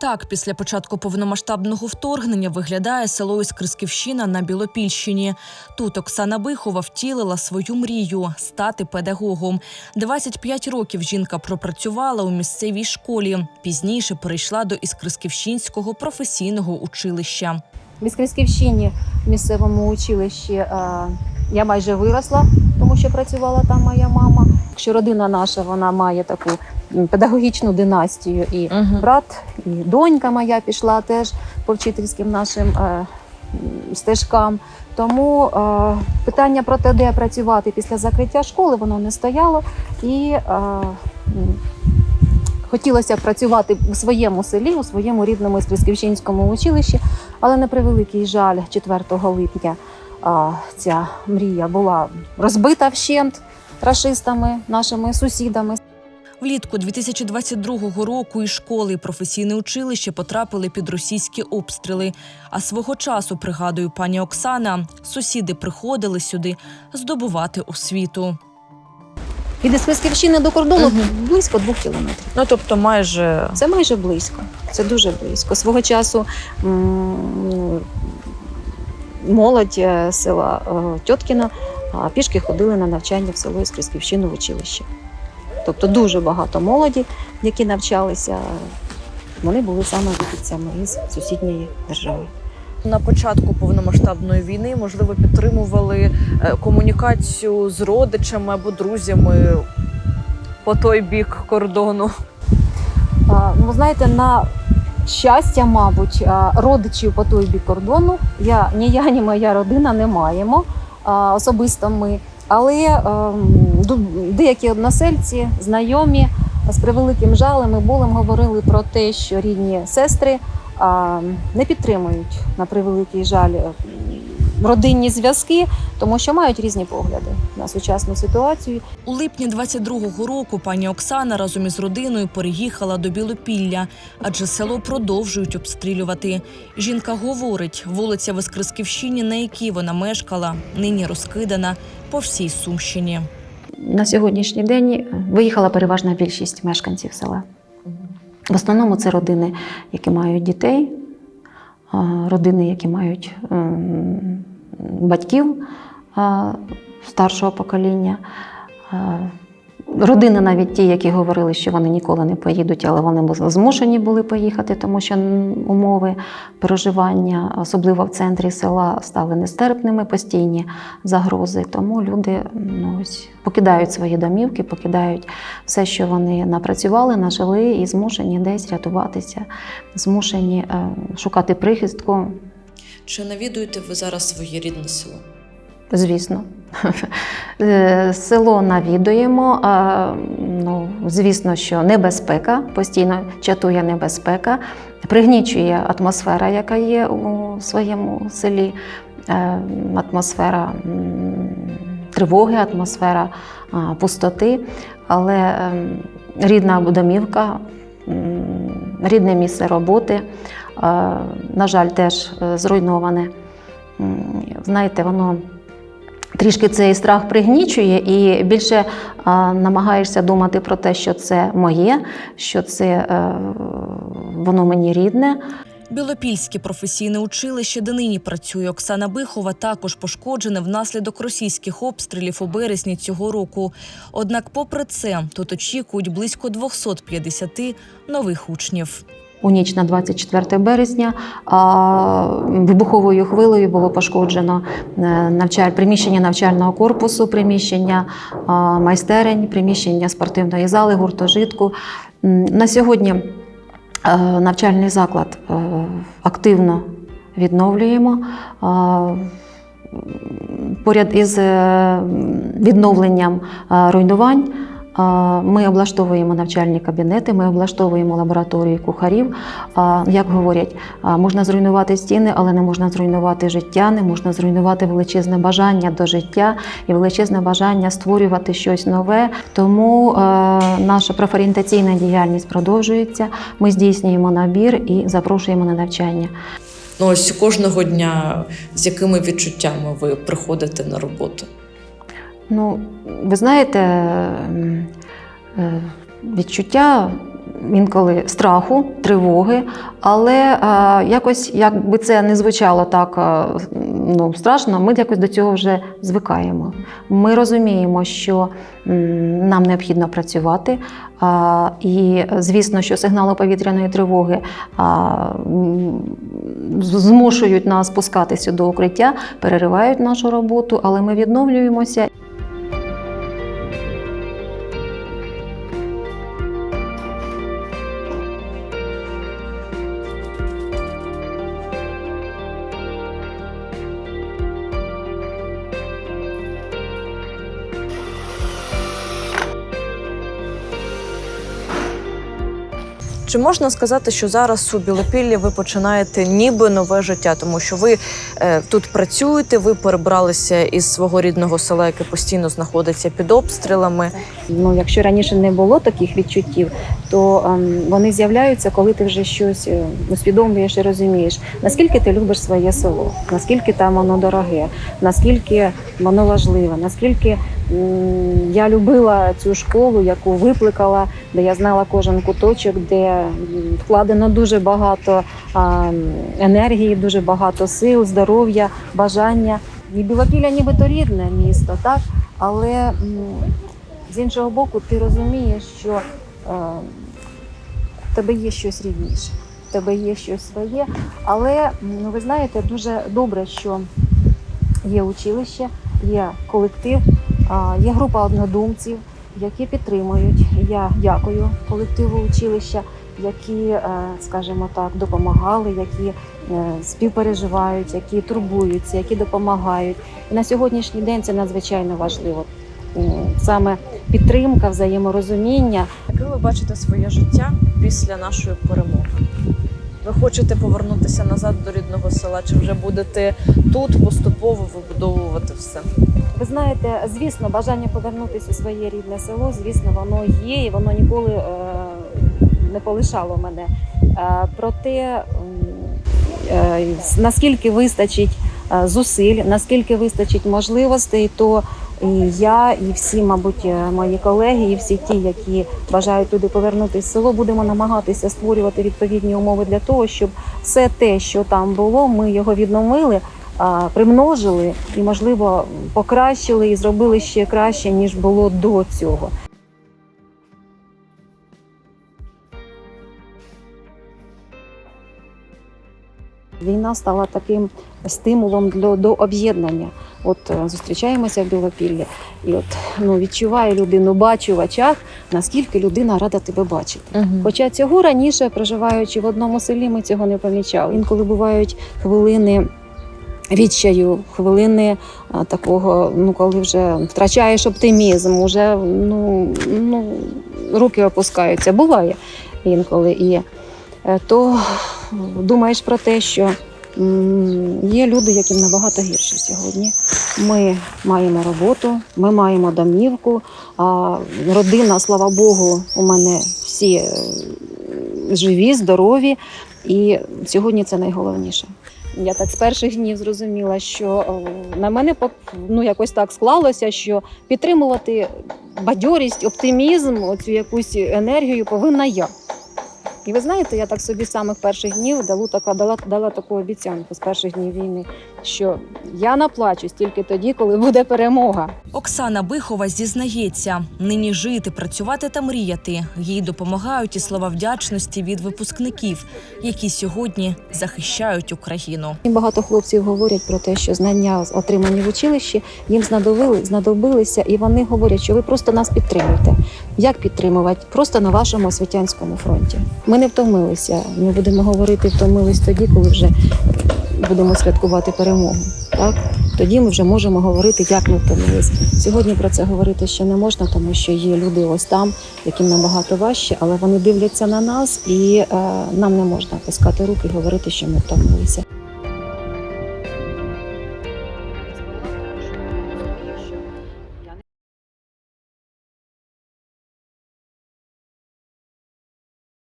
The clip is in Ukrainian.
Так, після початку повномасштабного вторгнення виглядає село Іскрисківщина на Білопільщині. Тут Оксана Бихова втілила свою мрію стати педагогом. 25 років жінка пропрацювала у місцевій школі. Пізніше перейшла до Іскрисківщинського професійного училища. В Іскрисківщині в місцевому училищі е, я майже виросла, тому що працювала там моя мама. Якщо родина наша вона має таку педагогічну династію, і брат, і донька моя пішла теж по вчительським нашим е, стежкам. Тому е, питання про те, де працювати після закриття школи, воно не стояло. І е, хотілося працювати у своєму селі, у своєму рідному Іскрисківщинському училищі, але на превеликий жаль, 4 липня а, ця мрія була розбита вщент рашистами, нашими сусідами. Влітку 2022 року і школи, і професійне училище потрапили під російські обстріли. А свого часу, пригадує пані Оксана, сусіди приходили сюди здобувати освіту. Від Іскрисківщини до кордону Мгм. близько двох кілометрів. Ну тобто, майже Це майже близько. Це дуже близько. Свого часу молодь е, села е, Тьоткіна а, пішки ходили на навчання в село Іскрисківщину в училище. Тобто дуже багато молоді, які навчалися, вони були саме вихідцями із сусідньої держави. на початку повномасштабної війни можливо підтримували е, комунікацію з родичами або друзями по той бік кордону. А, Ну, ви знаєте, на щастя, мабуть, родичів по той бік кордону я ні я, ні моя родина не маємо а, особисто ми. Але ем, деякі односельці, знайомі з превеликим жалем і болем говорили про те, що рідні сестри не підтримують на превеликий жаль м, родинні зв'язки, тому що мають різні погляди на сучасну ситуацію. У липні 22-го року пані Оксана разом із родиною переїхала до Білопілля, адже село продовжують обстрілювати. Жінка говорить, вулиця в Іскрисківщині, на якій вона мешкала, нині розкидана по всій Сумщині. На сьогоднішній день виїхала переважна більшість мешканців села. В основному це родини, які мають дітей, а, родини, які мають ем, батьків старшого покоління. Родини навіть ті, які говорили, що вони ніколи не поїдуть, але вони змушені були поїхати, тому що умови проживання, особливо в центрі села, стали нестерпними, постійні загрози. Тому люди ну, ось, покидають свої домівки, покидають все, що вони напрацювали, нажили, і змушені десь рятуватися, змушені е, шукати прихистку. Чи навідуєте ви зараз своє рідне село? Звісно. Е, Село навідуємо. Ну, звісно, що небезпека, постійно чатує небезпека, пригнічує атмосфера, яка є у своєму селі, е, атмосфера тривоги, атмосфера пустоти. Але ем, рідна домівка, рідне місце роботи, на жаль, теж е, зруйноване. Знаєте, воно трішки цей страх пригнічує, і більше намагаєшся думати про те, що це моє, що це е, воно мені рідне. Білопільське професійне училище, де нині працює Оксана Бихова, також пошкоджене внаслідок російських обстрілів у березні цього року. Однак, попри це, тут очікують близько 250 нових учнів. У ніч на 24 березня вибуховою хвилею було пошкоджено е, приміщення навчального корпусу, приміщення майстерень, приміщення спортивної зали, гуртожитку. На сьогодні е, навчальний заклад е, активно відновлюємо. Поряд із відновленням руйнувань Ми облаштовуємо навчальні кабінети, ми облаштовуємо лабораторії кухарів. Як говорять, можна зруйнувати стіни, але не можна зруйнувати життя, не можна зруйнувати величезне бажання до життя і величезне бажання створювати щось нове. Тому наша профорієнтаційна діяльність продовжується. Ми здійснюємо набір і запрошуємо на навчання. Ну ось кожного дня з якими відчуттями ви приходите на роботу? Ну, ви знаєте, е, відчуття інколи страху, тривоги, але якось, якби це не звучало так ну, страшно, ми якось до цього вже звикаємо. Ми розуміємо, що нам необхідно працювати. І звісно, що сигнали повітряної тривоги змушують нас спускатися до укриття, переривають нашу роботу, але ми відновлюємося. Чи можна сказати, що зараз у Білопіллі ви починаєте ніби нове життя, тому що ви е, тут працюєте, ви перебралися із свого рідного села, яке постійно знаходиться під обстрілами. Ну, якщо раніше не було таких відчуттів, то ем, вони з'являються, коли ти вже щось е, усвідомлюєш і розумієш, наскільки ти любиш своє село, наскільки там воно дороге, наскільки воно важливе, наскільки я любила цю школу, яку викликала, де я знала кожен куточок, де вкладено дуже багато енергії, дуже багато сил, здоров'я, бажання. І Білопілля нібито рідне місто, так? Але з іншого боку, ти розумієш, що е, в тебе є щось рідніше, в тебе є щось своє. Але ну, ви знаєте, дуже добре, що є училище, є колектив, є група однодумців, які підтримують. Я дякую колективу училища, які, е, скажімо так, допомагали, які е, співпереживають, які турбуються, які допомагають. І на сьогоднішній день це надзвичайно важливо. Саме підтримка, взаєморозуміння. Яке ви бачите своє життя після нашої перемоги? Ви хочете повернутися назад до рідного села, чи вже будете тут поступово вибудовувати все? Ви знаєте, звісно, бажання повернутися у своє рідне село, звісно, воно є, і воно ніколи е, не полишало мене. Е, проте е, наскільки вистачить е, зусиль, наскільки вистачить можливостей, то і я, і всі, мабуть, е, мої колеги, і всі ті, які бажають туди повернутися в село, будемо намагатися створювати відповідні умови для того, щоб все те, що там було, ми його відновили примножили і, можливо, покращили і зробили ще краще, ніж було до цього. Війна стала таким стимулом для до об'єднання. От е, зустрічаємося в Білопіллі, і от ну відчуваю людину, бачу в очах, наскільки людина рада тебе бачити. Угу. Хоча цього раніше, проживаючи в одному селі, ми цього не помічали. Інколи бувають хвилини відчаю, хвилини а, такого, ну коли вже втрачаєш оптимізм, уже ну, ну, руки опускаються. Буває інколи. І е, то думаєш про те, що є люди, яким набагато гірше сьогодні. Ми маємо роботу, ми маємо домівку, а родина, слава Богу, у мене всі е, живі, здорові. І сьогодні це найголовніше. Я так з перших днів зрозуміла, що е, на мене ну, якось так склалося, що підтримувати бадьорість, оптимізм, оцю якусь енергію повинна я. І ви знаєте, я так собі з самих перших днів дала, така, дала, дала таку обіцянку з перших днів війни, що я наплачусь тільки тоді, коли буде перемога. Оксана Бихова зізнається, нині жити, працювати та мріяти. Їй допомагають і слова вдячності від випускників, які сьогодні захищають Україну. Багато хлопців говорять про те, що знання, отримані в училищі, їм знадобили, знадобилися, і вони говорять, що ви просто нас підтримуєте. Як підтримувати? Просто на вашому освітянському фронті. Ми не втомилися. Ми будемо говорити, втомились тоді, коли вже будемо святкувати перемогу. Так тоді ми вже можемо говорити, як ми втомились. Сьогодні про це говорити ще не можна, тому що є люди ось там, яким набагато важче, але вони дивляться на нас, і е, нам не можна пускати руки і говорити, що ми втомилися.